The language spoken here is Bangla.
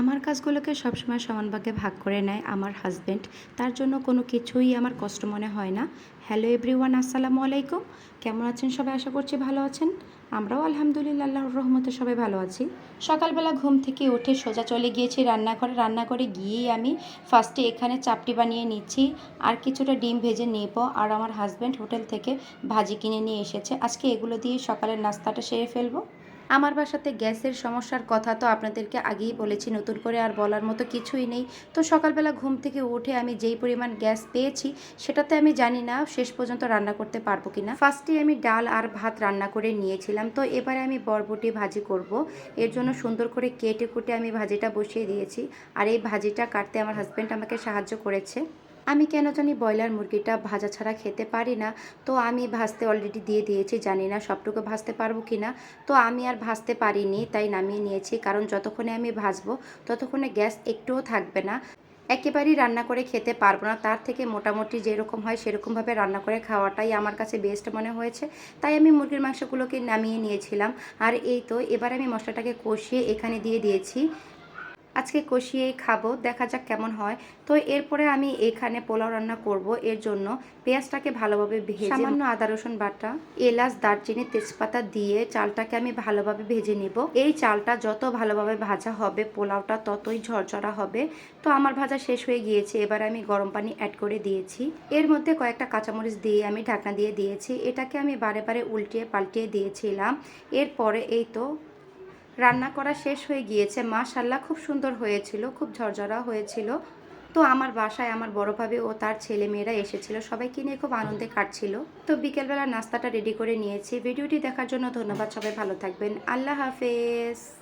আমার কাজগুলোকে সবসময় সমান ভাগে ভাগ করে নেয় আমার হাজব্যান্ড তার জন্য কোনো কিছুই আমার কষ্ট মনে হয় না। হ্যালো এভরিওয়ান আসসালামু আলাইকুম। কেমন আছেন সবাই? আশা করছি ভালো আছেন। আমরাও আলহামদুলিল্লাহ, আল্লাহর রহমতে সবাই ভালো আছি। সকালবেলা ঘুম থেকে উঠে সোজা চলে গিয়েছি রান্নাঘরে। রান্নাঘরে গিয়েই আমি ফার্স্টে এখানে চাপটি বানিয়ে নিচ্ছি। আর কিছুটা ডিম ভেজে নেব। আর আমার হাজব্যান্ড হোটেল থেকে ভাজি কিনে নিয়ে এসেছে। আজকে এগুলো দিয়ে সকালের নাস্তাটা সেরে ফেলব। আমার বাসাতে গ্যাসের সমস্যার কথা তো আপনাদেরকে আগেই বলেছি, নতুন করে আর বলার মতো কিছুই নেই। তো সকালবেলা ঘুম থেকে উঠে আমি যেই পরিমাণ গ্যাস পেয়েছি, সেটাতে আমি জানি না শেষ পর্যন্ত রান্না করতে পারব কি না। ফার্স্টে আমি ডাল আর ভাত রান্না করে নিয়েছিলাম। তো এবারে আমি বরবটি ভাজি করব। এর জন্য সুন্দর করে কেটে কুটে আমি ভাজিটা বসিয়ে দিয়েছি। আর এই ভাজিটা কাটতে আমার হাজব্যান্ড আমাকে সাহায্য করেছে। আমি কেন জানি ব্রয়লার মুরগিটা ভাজা ছাড়া খেতে পারি না। তো আমি ভাজতে অলরেডি দিয়ে দিয়েছি, জানি না সবটুকু ভাজতে পারব কি না তো আমি আর ভাজতে পারিনি, তাই নামিয়ে নিয়েছি। কারণ যতক্ষণে আমি ভাজবো, ততক্ষণে গ্যাস একটুও থাকবে না। একেবারেই রান্না করে খেতে পারব না। তার থেকে মোটামুটি যেরকম হয় সেরকমভাবে রান্না করে খাওয়াটাই আমার কাছে বেস্ট মনে হয়েছে। তাই আমি মুরগির মাংসগুলোকে নামিয়ে নিয়েছিলাম। আর এই তো, এবার আমি মশলাটাকে কষিয়ে এখানে দিয়ে দিয়েছি। আজকে কষিয়েই খাব, দেখা যাক কেমন হয়। তো এরপরে আমি এখানে পোলাও রান্না করব। এর জন্য পেঁয়াজটাকে ভালোভাবে ভেজে সামান্য আদা, রসুন, বাটা, এলাচ, দারচিনি, তেজপাতা দিয়ে চালটাকে আমি ভালোভাবে ভেজে নিব। এই চালটা যত ভালোভাবে ভাজা হবে, পোলাওটা ততই ঝরঝরা হবে। তো আমার ভাজা শেষ হয়ে গিয়েছে। এবার আমি গরম পানি অ্যাড করে দিয়েছি। এর মধ্যে কয়েকটা কাঁচামরিচ দিয়ে আমি ঢাকনা দিয়ে দিয়েছি। এটাকে আমি বারে বারে উল্টিয়ে পাল্টিয়ে দিয়েছিলাম। এরপরে এই তো রান্না করা শেষ হয়ে গিয়েছে। মাশাল্লাহ খুব সুন্দর হয়েছিল, খুব ঝরঝরা হয়েছিল। তো আমার বাসায় আমার বড় ভাবে ও তার ছেলে মেয়েরা এসেছিল, সবাইকে নিয়ে খুব আনন্দে কাটছিল। তো বিকেলবেলা নাস্তাটা রেডি করে নিয়েছি। ভিডিওটি দেখার জন্য ধন্যবাদ, সবাই ভালো থাকবেন। আল্লাহ হাফেজ।